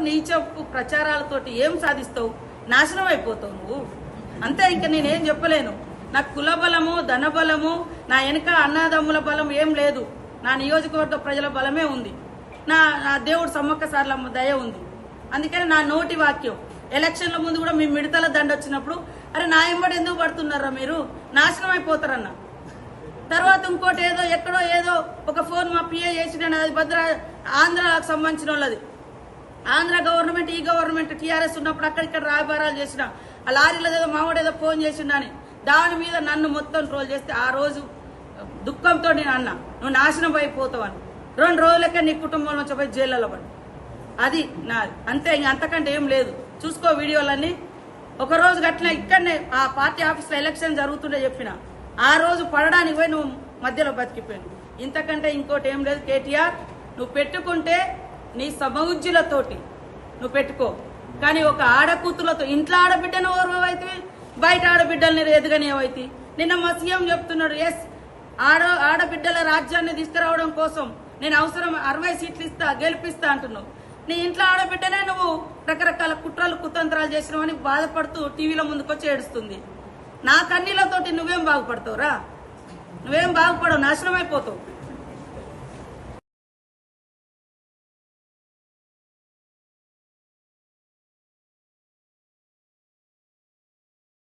నీచపు ప్రచారాలతోటి ఏం సాధిస్తావు? నాశనం అయిపోతావు నువ్వు. అంతే ఇంకా నేనేం చెప్పలేను. నాకు కుల బలము ధన బలము నా వెనక అన్నదమ్ముల బలం ఏం లేదు. నా నియోజకవర్గ ప్రజల బలమే ఉంది. నా నా దేవుడు సమ్మక్క సార్లమ్మ దయ ఉంది. అందుకని నా నోటి వాక్యం. ఎలక్షన్ల ముందు కూడా మీ మిడతల దండ వచ్చినప్పుడు అరే నా ఎంబడి ఎందుకు పడుతున్నారా మీరు? నాశనం అయిపోతారన్నా. ఇంకోటి ఏదో ఎక్కడో ఏదో ఒక ఫోన్ మా పిఏ చేసిన అది భద్ర ఆంధ్రాకు సంబంధించిన వాళ్ళది ఆంధ్ర గవర్నమెంట్ ఈ గవర్నమెంట్ టీఆర్ఎస్ ఉన్నప్పుడు అక్కడిక్కడ రాయబారాలు చేసిన. ఆ లారీలో ఏదో మావాడు ఏదో ఫోన్ చేసిండని. దాని మీద నన్ను మొత్తం ట్రోల్ చేస్తే ఆ రోజు దుఃఖంతో నేను అన్న నువ్వు నాశనం అయిపోతావు అని. రెండు రోజులకే నీ కుటుంబం నుంచి పోయి జైల్లో పడి అది నాది. అంతే ఇంక అంతకంటే ఏం లేదు. చూసుకో వీడియోలన్నీ. ఒక రోజు గట్ల ఇక్కడనే ఆ పార్టీ ఆఫీస్లో ఎలక్షన్ జరుగుతుండే చెప్పిన. ఆ రోజు పడడానికి పోయి నువ్వు మధ్యలో బతికిపోయాను ఇంతకంటే ఇంకోటి ఏం లేదు కేటీఆర్ నువ్వు పెట్టుకుంటే నీ సమవుజ్జులతోటి నువ్వు పెట్టుకో. కానీ ఒక ఆడకూతులతో ఇంట్లో ఆడబిడ్డను ఓర్వైతే బయట ఆడబిడ్డల్ని ఎదుగనేవైతే నిన్న మా సీఎం చెప్తున్నాడు ఎస్ ఆడ ఆడబిడ్డల రాజ్యాన్ని తీసుకురావడం కోసం నేను అవసరం అరవై సీట్లు ఇస్తా గెలిపిస్తా అంటున్నావు. నీ ఇంట్లో ఆడబిడ్డనే నువ్వు రకరకాల కుట్రలు కుతంత్రాలు చేసినావని బాధపడుతూ టీవీలో ముందుకొచ్చి ఏడుస్తుంది. నా కన్నీలతోటి నువ్వేం బాగుపడతావురా? నువ్వేం బాగుపడవు నాశనం అయిపోతావు